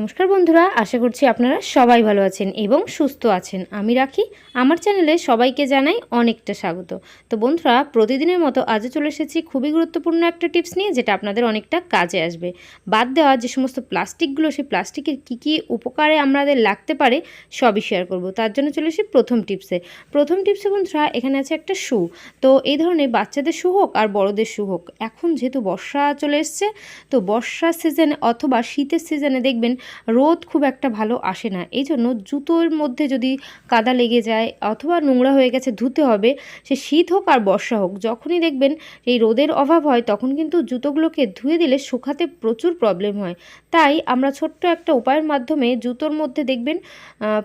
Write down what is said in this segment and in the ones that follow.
নমস্কার বন্ধুরা, আশা করছি আপনারা সবাই ভালো আছেন এবং সুস্থ আছেন। আমি রাখি, আমার চ্যানেলে সবাইকে জানাই অনেকটা স্বাগত। তো বন্ধুরা, প্রতিদিনের মতো আজও চলে এসেছি খুবই গুরুত্বপূর্ণ একটা টিপস নিয়ে, যেটা আপনাদের অনেকটা কাজে আসবে। বাদ দেওয়া যে সমস্ত প্লাস্টিকগুলো, সেই প্লাস্টিকের কী কী উপকারে আমাদের লাগতে পারে, সবই শেয়ার করব। তার জন্য চলে এসেছি প্রথম টিপসে। প্রথম টিপসে বন্ধুরা, এখানে আছে একটা শু। তো এই ধরনের বাচ্চাদের শু হোক আর বড়দের শু হোক, এখন যেহেতু বর্ষা চলে এসছে, তো বর্ষার সিজনে অথবা শীতের সিজনে দেখবেন রোদ খুব একটা ভালো আসে না। এই জন্য জুতোর মধ্যে যদি কাদা লেগে যায় অথবা নোংরা হয়ে গেছে ধুতে হবে, সে শীত হোক আর বর্ষা হোক, যখনই দেখবেন এই রোদের অভাব হয়, তখন কিন্তু জুতোগুলোকে ধুয়ে দিলে শুকাতে প্রচুর প্রবলেম হয়। তাই আমরা ছোট্ট একটা উপায়ের মাধ্যমে জুতোর মধ্যে দেখবেন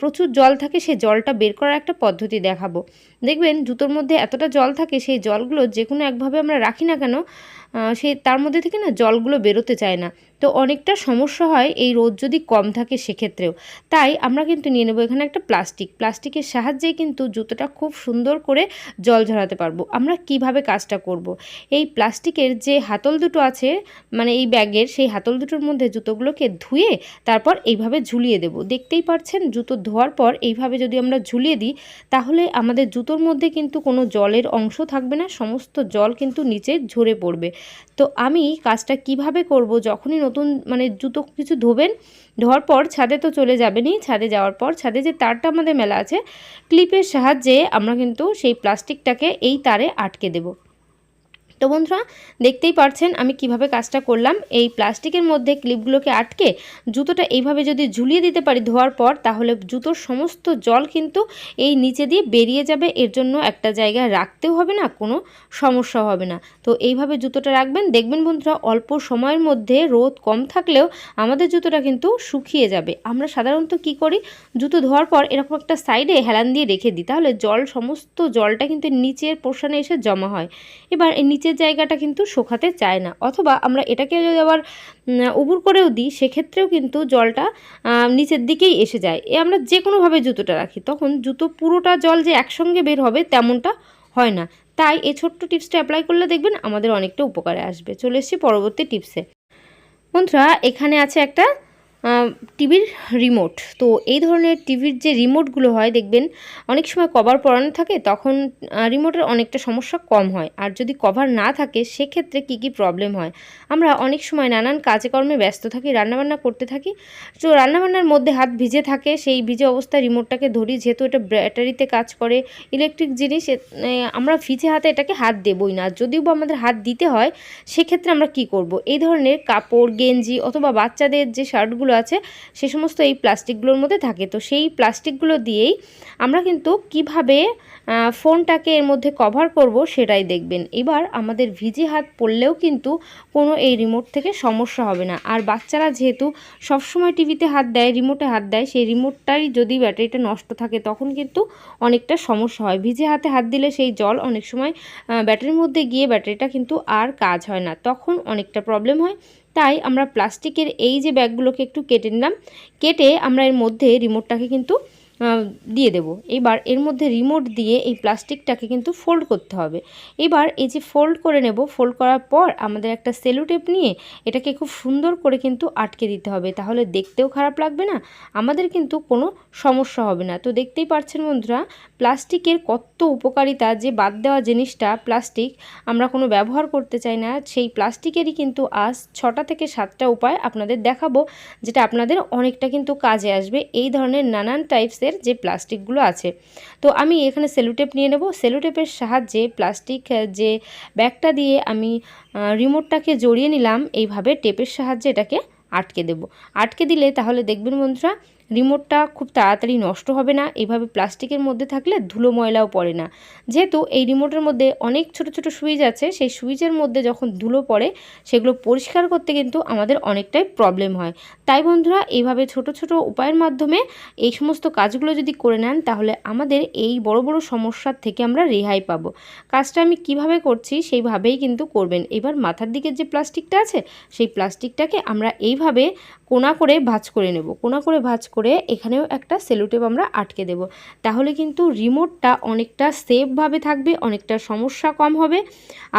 প্রচুর জল থাকে, সেই জলটা বের করার একটা পদ্ধতি দেখাবো। দেখবেন জুতোর মধ্যে এতটা জল থাকে, সেই জলগুলো যে কোনো একভাবে আমরা রাখি না কেন সেই তার মধ্যে থেকে না জলগুলো বেরোতে চায় না। তো অনেকটা সমস্যা হয় এই রোদ যদি কম থাকে সেক্ষেত্রেও। তাই আমরা কিন্তু নিয়ে নেব এখানে একটা প্লাস্টিক। প্লাস্টিকের সাহায্যে কিন্তু জুতোটা খুব সুন্দর করে জল ঝরাতে পারব। আমরা কীভাবে কাজটা করব। এই প্লাস্টিকের যে হাতল দুটো আছে মানে এই ব্যাগের সেই হাতল দুটোর মধ্যে জুতোগুলোকে ধুয়ে তারপর এইভাবে ঝুলিয়ে দেব। দেখতেই পাচ্ছেন জুতো ধোয়ার পর এইভাবে যদি আমরা ঝুলিয়ে দিই, তাহলে আমাদের জুতোর মধ্যে কিন্তু কোনো জলের অংশ থাকবে না, সমস্ত জল কিন্তু নিচে ঝরে পড়বে। তো আমি কাজটা কীভাবে করব? যখনই নতুন মানে জুতো কিছু ধোবেন, ধোয়ার পর ছাদে তো চলে যাবেনই, ছাদে যাওয়ার পর। ছাদে যে তারটা আমাদের মেলা আছে, ক্লিপের সাহায্যে আমরা কিন্তু সেই প্লাস্টিকটাকে এই তারে আটকে দেবো। তো বন্ধুরা, দেখতেই পারছেন আমি কীভাবে কাজটা করলাম। এই প্লাস্টিকের মধ্যে ক্লিপগুলোকে আটকে জুতোটা এইভাবে যদি ঝুলিয়ে দিতে পারি ধোয়ার পর, তাহলে জুতোর সমস্ত জল কিন্তু এই নিচে দিয়ে বেরিয়ে যাবে। এর জন্য একটা জায়গায় রাখতেও হবে না, কোনো সমস্যা হবে না। তো এইভাবে জুতোটা রাখবেন। দেখবেন বন্ধুরা, অল্প সময়ের মধ্যে রোদ কম থাকলেও আমাদের জুতোটা কিন্তু শুকিয়ে যাবে। আমরা সাধারণত কি করি, জুতো ধোয়ার পর এরকম একটা সাইডে হেলান দিয়ে রেখে দিই। তাহলে জল, সমস্ত জলটা কিন্তু নিচের পোর্শনে এসে জমা হয়। এবার এই নিচের জায়গাটা কিন্তু শুকাতে চায় না। অথবা আমরা এটাকে যদি আবার উবুর করেও দিই, সেক্ষেত্রেও কিন্তু জলটা নিচের দিকেই এসে যায়। এ আমরা যে কোনোভাবে জুতোটা রাখি। তখন জুতো পুরোটা জল যে একসঙ্গে বের হবে তেমনটা হয় না। তাই এই ছোট্ট টিপসটা অ্যাপ্লাই করলে দেখবেন আমাদের অনেকটা উপকারে আসবে। চলে এসেছি পরবর্তী টিপসে। বন্ধুরা, এখানে আছে একটা টিভির রিমোট তো এই ধরনের টিভির যে রিমোটগুলো হয়, দেখবেন অনেক সময় কভার পরানো থাকে, তখন রিমোটের অনেকটা সমস্যা কম হয়। আর যদি কভার না থাকে, সেক্ষেত্রে কী কী প্রবলেম হয়? আমরা অনেক সময় নানান কাজে কর্মে ব্যস্ত থাকি, রান্নাবান্না করতে থাকি। তো রান্নাবান্নার মধ্যে হাত ভিজে থাকে, সেই ভিজে অবস্থায় রিমোটটাকে ধরি যেহেতু এটা ব্যাটারিতে কাজ করে ইলেকট্রিক জিনিস আমরা ভিজে হাতে এটাকে হাত দেবই না। যদিও বা আমাদের হাত দিতে হয়, সেক্ষেত্রে আমরা কি করব? এই ধরনের কাপড়, গেঞ্জি অথবা বাচ্চাদের যে শার্টগুলো আছে, সে সমস্ত এই প্লাস্টিকগুলোর মধ্যে থাকে। তো সেই প্লাস্টিকগুলো দিয়েই আমরা কিন্তু কীভাবে ফোনটাকে এর মধ্যে কভার করব সেটাই দেখবেন। এবার আমাদের ভিজে হাত পড়লেও কিন্তু কোনো এই রিমোট থেকে সমস্যা হবে না। আর বাচ্চারা যেহেতু সবসময় টিভিতে হাত দেয় রিমোটে হাত দেয়, সেই রিমোটটাই যদি ব্যাটারিটা নষ্ট থাকে তখন কিন্তু অনেকটা সমস্যা হয়। ভিজে হাতে হাত দিলে সেই জল অনেক সময় ব্যাটারির মধ্যে গিয়ে ব্যাটারিটা কিন্তু আর কাজ হয় না। তখন অনেকটা প্রবলেম হয়। তাই আমরা প্লাস্টিকের এই যে ব্যাগগুলোকে একটু কেটে নিলাম। কেটে আমরা এর মধ্যে রিমোটটাকে কিন্তু দিয়ে দেব। এবার এর মধ্যে রিমোট দিয়ে এই প্লাস্টিকটাকে কিন্তু ফোল্ড করতে হবে। এবার এই যে ফোল্ড করে নেব ফোল্ড করার পর আমাদের একটা সেলো টেপ নিয়ে এটাকে খুব সুন্দর করে কিন্তু আটকে দিতে হবে। তাহলে দেখতেও খারাপ লাগবে না, আমাদের কিন্তু কোনো সমস্যা হবে না। তো দেখতেই পাচ্ছেন বন্ধুরা, প্লাস্টিকের কত উপকারিতা যে বাদ দেওয়া জিনিসটা, প্লাস্টিক আমরা কোনো ব্যবহার করতে চাই না। সেই প্লাস্টিকেরই কিন্তু আজ ছটা থেকে সাতটা উপায় আপনাদের দেখাবো, যেটা আপনাদের অনেকটা কিন্তু কাজে আসবে। এই ধরনের নানান টাইপসের যে প্লাস্টিকগুলো আছে। তো আমি এখানে সেলুটেপ নিয়ে নেব। সেলুটেপের সাহায্যে প্লাস্টিক যে ব্যাগটা দিয়ে আমি রিমোটটাকে জড়িয়ে নিলাম, এইভাবে টেপের সাহায্যে এটাকে আটকে দেব। আটকে দিলে তাহলে দেখবেন বন্ধুরা রিমোটটা খুব তাড়াতাড়ি নষ্ট হবে না। এইভাবে প্লাস্টিকের মধ্যে থাকলে ধুলো ময়লাও পড়ে না। যেহেতু এই রিমোটের মধ্যে অনেক ছোট ছোট সুইচ আছে, সেই সুইচের মধ্যে যখন ধুলো পড়ে, সেগুলো পরিষ্কার করতে কিন্তু আমাদের অনেকটাই প্রবলেম হয়। তাই বন্ধুরা এইভাবে ছোট ছোট উপায়ের মাধ্যমে এই সমস্ত কাজগুলো যদি করে নেন, তাহলে আমাদের এই বড় বড় সমস্যার থেকে আমরা রেহাই পাবো। কাজটা আমি কীভাবে করছি, সেইভাবেই কিন্তু করবেন। এবার মাথার দিকের যে প্লাস্টিকটা আছে, সেই প্লাস্টিকটাকে আমরা এইভাবে কোনা করে ভাঁজ করে নেব। কোনা করে ভাঁজ করে করে এখানেও একটা সেলোটেপ আমরা আটকে দেব। তাহলে কিন্তু রিমোটটা অনেকটা সেফভাবে থাকবে, অনেকটা সমস্যা কম হবে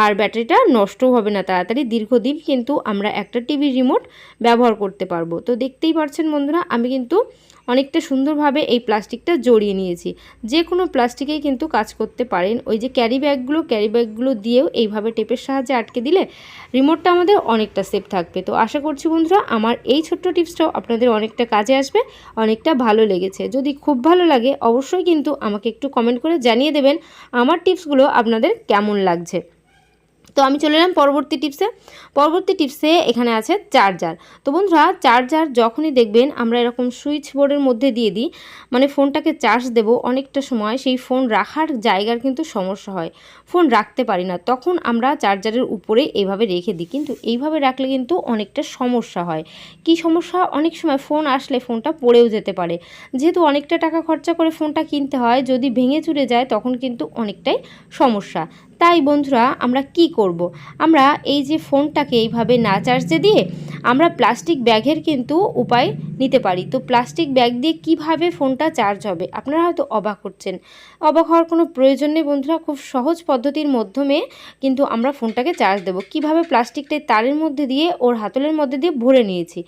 আর ব্যাটারিটা নষ্টও হবে না। তাড়াতাড়ি দীর্ঘদিন কিন্তু আমরা একটা টিভি রিমোট ব্যবহার করতে পারব। তো দেখতেই পারছেন বন্ধুরা, আমি কিন্তু অনেকটা সুন্দরভাবে এই প্লাস্টিকটা জড়িয়ে নিয়েছি। যে কোনো প্লাস্টিকেই কিন্তু কাজ করতে পারেন। ওই যে ক্যারি ব্যাগগুলো ক্যারি ব্যাগগুলো দিয়েও এইভাবে টেপের সাহায্যে আটকে দিলে রিমোটটা আমাদের অনেকটা সেফ থাকবে। তো আশা করছি বন্ধুরা, আমার এই ছোট্ট টিপসটাও আপনাদের অনেকটা কাজে আসবে, অনেকটা ভালো লেগেছে। যদি খুব ভালো লাগে, অবশ্যই কিন্তু আমাকে একটু কমেন্ট করে জানিয়ে দেবেন আমার টিপসগুলো আপনাদের কেমন লাগছে। তো আমি চলে এলাম পরবর্তী টিপসে পরবর্তী টিপসে এখানে আছে চার্জার তো বন্ধুরা চার্জার যখনই দেখবেন আমরা এরকম সুইচ বোর্ডের মধ্যে দিয়ে দিই মানে ফোনটাকে চার্জ দেব অনেকটা সময়, সেই ফোন রাখার জায়গার কিন্তু সমস্যা হয়। ফোন রাখতে পারি না, তখন আমরা চার্জারের উপরে এইভাবে রেখে দিই। কিন্তু এইভাবে রাখলে কিন্তু অনেকটা সমস্যা হয়। কি সমস্যা? অনেক সময় ফোন আসলে ফোনটা পড়েও যেতে পারে। যেহেতু অনেকটা টাকা খরচা করে ফোনটা কিনতে হয়, যদি ভেঙে চুরে যায় তখন কিন্তু অনেকটাই সমস্যা। তাই বন্ধুরা আমরা কি করব। আমরা এই যে ফোনটাকে এইভাবে না চার্জে দিয়ে আমরা প্লাস্টিক ব্যাগের কিন্তু উপায় নিতে পারি। তো প্লাস্টিক ব্যাগ দিয়ে কীভাবে ফোনটা চার্জ হবে? আপনারা হয়তো অবাক হচ্ছেন। অবাক হওয়ার কোনো প্রয়োজন নেই বন্ধুরা। খুব সহজ পদ্ধতির মাধ্যমে কিন্তু আমরা ফোনটাকে চার্জ দেবো। কীভাবে প্লাস্টিকটা তারের মধ্যে দিয়ে, ওর হাতলের মধ্যে দিয়ে ভরে নিয়েছি?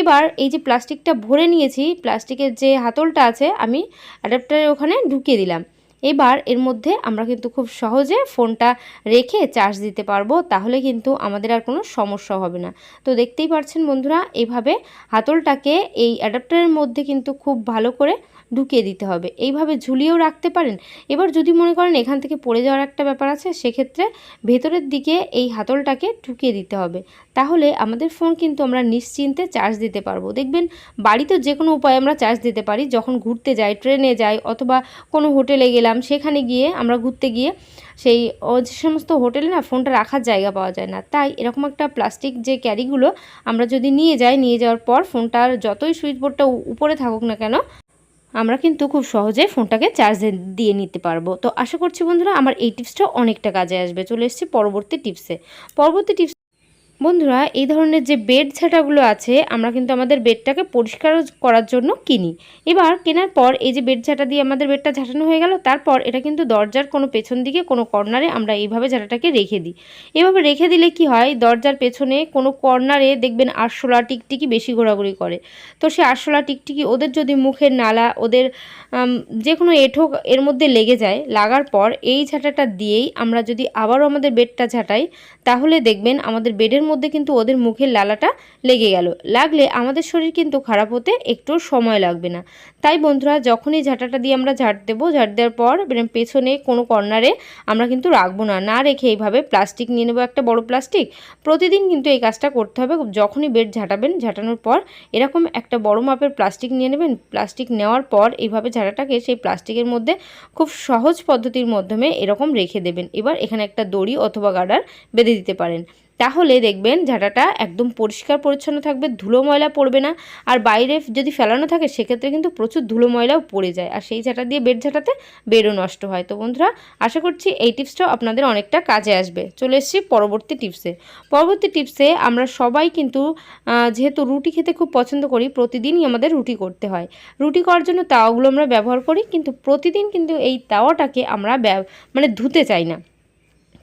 এবার এই যে প্লাস্টিকটা ভরে নিয়েছি প্লাস্টিকের যে হাতলটা আছে, আমি অ্যাডাপ্টারের ওখানে ঢুকিয়ে দিলাম। এবার এর মধ্যে আমরা কিন্তু খুব সহজে ফোনটা রেখে চার্জ দিতে পারব, তাহলে কিন্তু আমাদের আর কোনো সমস্যা হবে না। তো দেখতেই পাচ্ছেন বন্ধুরা, এভাবে হাতলটাকে এই অ্যাডাপ্টারের মধ্যে কিন্তু খুব ভালো করে ঢুকিয়ে দিতে হবে। এইভাবে ঝুলিয়েও রাখতে পারেন। এবার যদি মনে করেন এখান থেকে পড়ে যাওয়ার একটা ব্যাপার আছে, সেক্ষেত্রে ভেতরের দিকে এই হাতলটাকে ঢুকিয়ে দিতে হবে। তাহলে আমাদের ফোন কিন্তু আমরা নিশ্চিন্তে চার্জ দিতে পারব। দেখবেন বাড়িতে যে কোনো উপায়ে আমরা চার্জ দিতে পারি। যখন ঘুরতে যাই, ট্রেনে যাই অথবা কোনো হোটেলে গেলাম, সেখানে গিয়ে আমরা ঘুরতে গিয়ে সেই যে সমস্ত হোটেলে না ফোনটা রাখার জায়গা পাওয়া যায় না। তাই এরকম একটা প্লাস্টিক যে ক্যারিগুলো আমরা যদি নিয়ে যাই, নিয়ে যাওয়ার পর ফোনটার যতই সুইচ বোর্ডটা উপরে থাকুক না কেন আমরা কিন্তু খুব সহজে ফোনটাকে চার্জে দিয়ে নিতে পারব। তো আশা করছি বন্ধুরা, আমার এই টিপসটা অনেকটা কাজে আসবে। চলে এসেছি পরবর্তী টিপসে পরবর্তী টিপস বন্ধুরা, এই ধরনের যে বেড ঝাঁটাগুলো আছে, আমরা কিন্তু আমাদের বেডটাকে পরিষ্কার করার জন্য কিনি। এবার কেনার পর এই যে বেড ঝাঁটা দিয়ে আমাদের বেডটা ঝাঁটানো হয়ে গেল, তারপর এটা কিন্তু দরজার কোনো পেছন দিকে, কোনো কর্নারে আমরা এইভাবে ঝাঁটাটাকে রেখে দিই। এভাবে রেখে দিলে কি হয়, দরজার পেছনে কোনো কর্নারে দেখবেন আরশোলা টিকটিকি বেশি ঘোরাঘুরি করে। তো সে আরশোলা টিকটিকি ওদের যদি মুখের নালা, ওদের যে কোনো এঁঠো এর মধ্যে লেগে যায়, লাগার পর এই ঝাঁটাটা দিয়েই আমরা যদি আবারও আমাদের বেডটা ঝাঁটাই, তাহলে দেখবেন আমাদের বেডের মধ্যে কিন্তু ওদের মুখের লালাটা লেগে গেল। লাগলে আমাদের শরীর কিন্তু খারাপ হতে একটু সময় লাগবে না। তাই বন্ধুরা, যখনই ঝাঁটাটা দিয়ে আমরা ঝাঁট দেবো, ঝাঁট দেওয়ার পর পেছনে কোনো কর্নারে আমরা কিন্তু রাখব না। না রেখে এইভাবে প্লাস্টিক নিয়ে নেব, একটা বড় প্লাস্টিক। প্রতিদিন কিন্তু এই কাজটা করতে হবে। যখনই বেড ঝাঁটাবেন, ঝাঁটানোর পর এরকম একটা বড় মাপের প্লাস্টিক নিয়ে নেবেন। প্লাস্টিক নেওয়ার পর এইভাবে ঝাঁটাটাকে সেই প্লাস্টিকের মধ্যে খুব সহজ পদ্ধতির মাধ্যমে এরকম রেখে দেবেন। এবার এখানে একটা দড়ি অথবা গার্ডার বেঁধে দিতে পারেন। তাহলে দেখবেন ঝাঁটাটা একদম পরিষ্কার পরিচ্ছন্ন থাকবে, ধুলো ময়লা পড়বে না। আর বাইরে যদি ফেলানো থাকে, সেক্ষেত্রে কিন্তু প্রচুর ধুলো ময়লাও পড়ে যায়। আর সেই ঝাঁটা দিয়ে বেড ঝাঁটাতে বেডও নষ্ট হয়। তো বন্ধুরা, আশা করছি এই টিপসটাও আপনাদের অনেকটা কাজে আসবে। চলে এসেছি পরবর্তী টিপসে। পরবর্তী টিপসে আমরা সবাই কিন্তু যেহেতু রুটি খেতে খুব পছন্দ করি, প্রতিদিনই আমাদের রুটি করতে হয়। রুটি করার জন্য তাওয়াগুলো আমরা ব্যবহার করি, কিন্তু প্রতিদিন কিন্তু এই তাওয়াটাকে আমরা মানে ধুতে চাই না।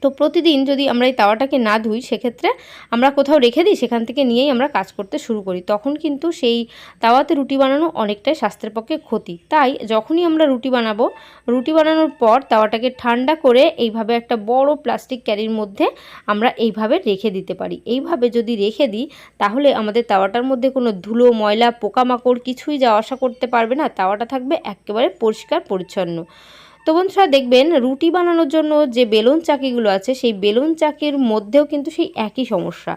তো প্রতিদিন যদি আমরা এই তাওয়াটাকে না ধুই, সেক্ষেত্রে আমরা কোথাও রেখে দিই, সেখান থেকে নিয়েই আমরা কাজ করতে শুরু করি। তখন কিন্তু সেই তাওয়াতে রুটি বানানো অনেকটাই স্বাস্থ্যের পক্ষে ক্ষতি। তাই যখনই আমরা রুটি বানাবো, রুটি বানানোর পর তাওয়াটাকে ঠান্ডা করে এইভাবে একটা বড় প্লাস্টিক ক্যারির মধ্যে আমরা এইভাবে রেখে দিতে পারি। এইভাবে যদি রেখে দিই, তাহলে আমাদের তাওয়াটার মধ্যে কোনো ধুলো, ময়লা, পোকামাকড় কিছুই যাওয়া আসা করতে পারবে না। তাওয়াটা থাকবে একেবারে পরিষ্কার, পরিচ্ছন্ন। তো বন্ধুরা দেখবেন রুটি বানানোর জন্য যে বেলুন চাকিগুলো আছে, সেই বেলুন চাকির মধ্যেও কিন্তু সেই একই সমস্যা।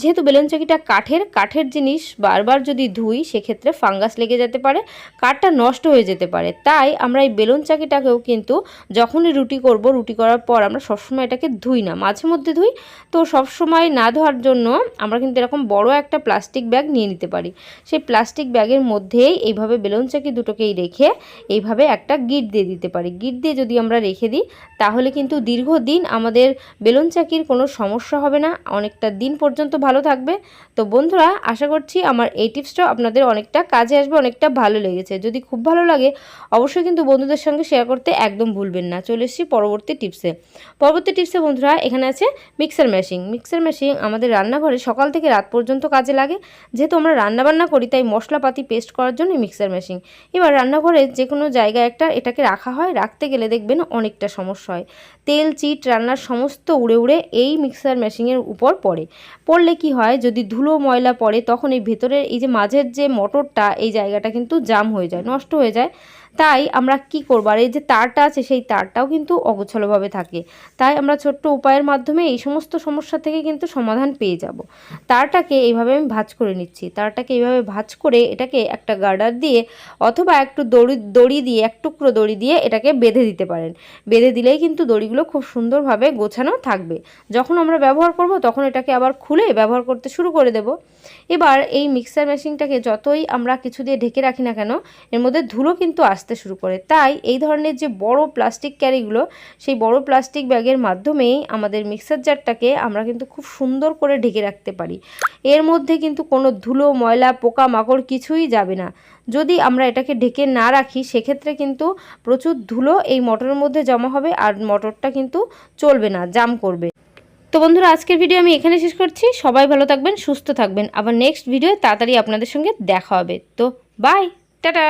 যেহেতু বেলুন চাকিটা কাঠের কাঠের জিনিস বারবার যদি ধুই, সেক্ষেত্রে ফাঙ্গাস লেগে যেতে পারে, কাঠটা নষ্ট হয়ে যেতে পারে। তাই আমরা এই বেলুন চাকিটাকেও কিন্তু যখনই রুটি করব, রুটি করার পর আমরা সবসময় এটাকে ধুই না। মাঝে মধ্যে ধুই, তো সবসময় না ধোয়ার জন্য আমরা কিন্তু এরকম বড় একটা প্লাস্টিক ব্যাগ নিয়ে নিতে পারি। সেই প্লাস্টিক ব্যাগের মধ্যেই এইভাবে বেলুন চাকি দুটোকেই রেখে এইভাবে একটা গিট দিয়ে দিতে পারি। গিট দিয়ে যদি আমরা রেখে দিই, তাহলে কিন্তু দীর্ঘদিন আমাদের বেলুন চাকির কোনো সমস্যা হবে না। অনেকটা দিন পর্যন্ত ভালো থাকবে। তো বন্ধুরা, আশা করছি আমার এই টিপসটা আপনাদের অনেকটা কাজে আসবে, অনেকটা ভালো লেগেছে। যদি খুব ভালো লাগে, অবশ্যই কিন্তু বন্ধুদের সঙ্গে শেয়ার করতে একদম ভুলবেন না। চলে এসেছি পরবর্তী টিপসে। পরবর্তী টিপসে বন্ধুরা, এখানে আছে মিক্সার মেশিন মিক্সার মেশিন আমাদের রান্নাঘরে সকাল থেকে রাত পর্যন্ত কাজে লাগে। যেহেতু আমরা রান্নাবান্না করি, তাই মশলাপাতি পেস্ট করার জন্য মিক্সার মেশিন এবার রান্নাঘরে যে কোনো জায়গায় একটা এটাকে রাখা হয়, রাখতে গেলে দেখবেন অনেকটা সমস্যা হয়। তেল, চিট, রান্নার সমস্ত উড়ে উড়ে এই মিক্সার মেশিনের উপর পড়ে। পড়লে কি হয়? যদি ধুলো ময়লা পড়ে, তখন এই ভেতরের এই যে মাঝের যে মোটরটা, এই জায়গাটা কিন্তু জাম হয়ে যায়, নষ্ট হয়ে যায়। তাই আমরা কি করব? আর এই যে তারটা আছে, সেই তারটাও কিন্তু অগোছালোভাবে থাকে। তাই আমরা ছোট্ট উপায়ের মাধ্যমে এই সমস্ত সমস্যা থেকে কিন্তু সমাধান পেয়ে যাব। তারটাকে এইভাবে আমি ভাঁজ করে নিচ্ছি। তারটাকে এইভাবে ভাঁজ করে এটাকে একটা গার্ডার দিয়ে অথবা একটু দড়ি দড়ি দিয়ে, এক টুকরো দড়ি দিয়ে এটাকে বেঁধে দিতে পারেন। বেঁধে দিলেই কিন্তু দড়িগুলো খুব সুন্দরভাবে গোছানো থাকবে। যখন আমরা ব্যবহার করব, তখন এটাকে আবার খুলে ব্যবহার করতে শুরু করে দেব। এবার এই মিক্সার মেশিনটাকে যতই আমরা কিছু দিয়ে ঢেকে রাখি না কেন, এর মধ্যে ধুলো কিন্তু আসতে শুরু করে। তাই এই ধরনের যে বড় প্লাস্টিক ক্যারিগুলো সেই বড় প্লাস্টিক ব্যাগের মাধ্যমেই আমাদের মিক্সার জারটাকে আমরা কিন্তু খুব সুন্দর করে ঢেকে রাখতে পারি। এর মধ্যে কিন্তু কোনো ধুলো, ময়লা, পোকা মাকড় কিছুই যাবে না। যদি আমরা এটাকে ঢেকে না রাখি, সেক্ষেত্রে কিন্তু প্রচুর ধুলো এই মোটরের মধ্যে জমা হবে আর মোটরটা কিন্তু চলবে না জাম করবে। তো বন্ধুরা, আজকের ভিডিও আমি এখানে শেষ করছি। সবাই ভালো থাকবেন, সুস্থ থাকবেন। আবার নেক্সট ভিডিও তাড়াতাড়ি আপনাদের সঙ্গে দেখা হবে। তো বাই টাটা!